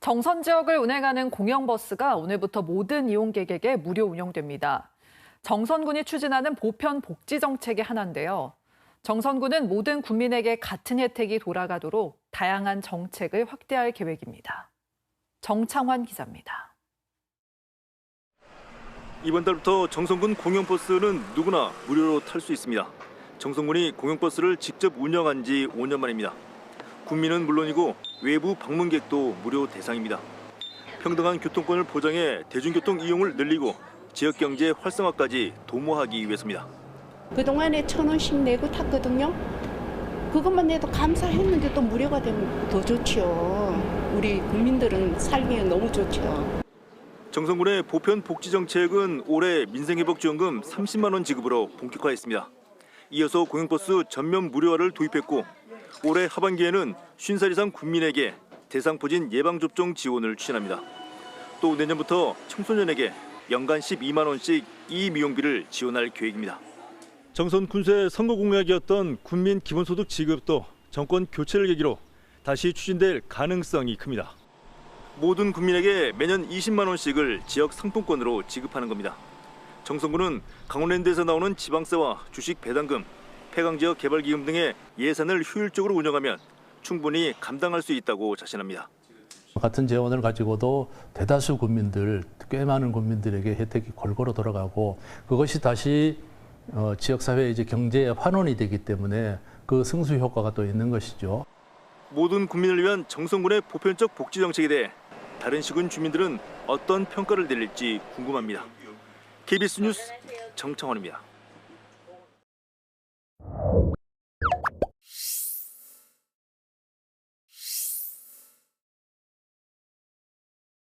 정선 지역을 운행하는 공영버스가 오늘부터 모든 이용객에게 무료 운영됩니다. 정선군이 추진하는 보편 복지 정책의 하나인데요. 정선군은 모든 국민에게 같은 혜택이 돌아가도록 다양한 정책을 확대할 계획입니다. 정창환 기자입니다. 이번 달부터 정성군 공영버스는 누구나 무료로 탈 수 있습니다. 정성군이 공영버스를 직접 운영한 지 5년 만입니다. 국민은 물론이고 외부 방문객도 무료 대상입니다. 평등한 교통권을 보장해 대중교통 이용을 늘리고 지역 경제 활성화까지 도모하기 위해서입니다. 그동안에 천 원씩 내고 탔거든요. 그것만 내도 감사했는데 또 무료가 되면 더 좋죠. 우리 국민들은 살기에 너무 좋죠. 정성군의 보편 복지 정책은 올해 민생회복지원금 30만 원 지급으로 본격화했습니다. 이어서 공영버스 전면 무료화를 도입했고 올해 하반기에는 50살 이상 국민에게 대상포진 예방접종 지원을 추진합니다. 또 내년부터 청소년에게 연간 12만 원씩 이 미용비를 지원할 계획입니다. 정선 군수의 선거 공약이었던 국민 기본소득 지급도 정권 교체를 계기로 다시 추진될 가능성이 큽니다. 모든 국민에게 매년 20만 원씩을 지역 상품권으로 지급하는 겁니다. 정성군은 강원랜드에서 나오는 지방세와 주식 배당금, 폐광지역 개발 기금 등의 예산을 효율적으로 운영하면 충분히 감당할 수 있다고 자신합니다. 같은 재원을 가지고도 대다수 국민들, 꽤 많은 국민들에게 혜택이 골고루 돌아가고 그것이 다시 어, 지역사회 이제 경제의 환원이 되기 때문에 그 승수 효과가 또 있는 것이죠. 모든 국민을 위한 정성군의 보편적 복지 정책에 대해 다른 시군 주민들은 어떤 평가를 내릴지 궁금합니다. KBS 뉴스 정창원입니다.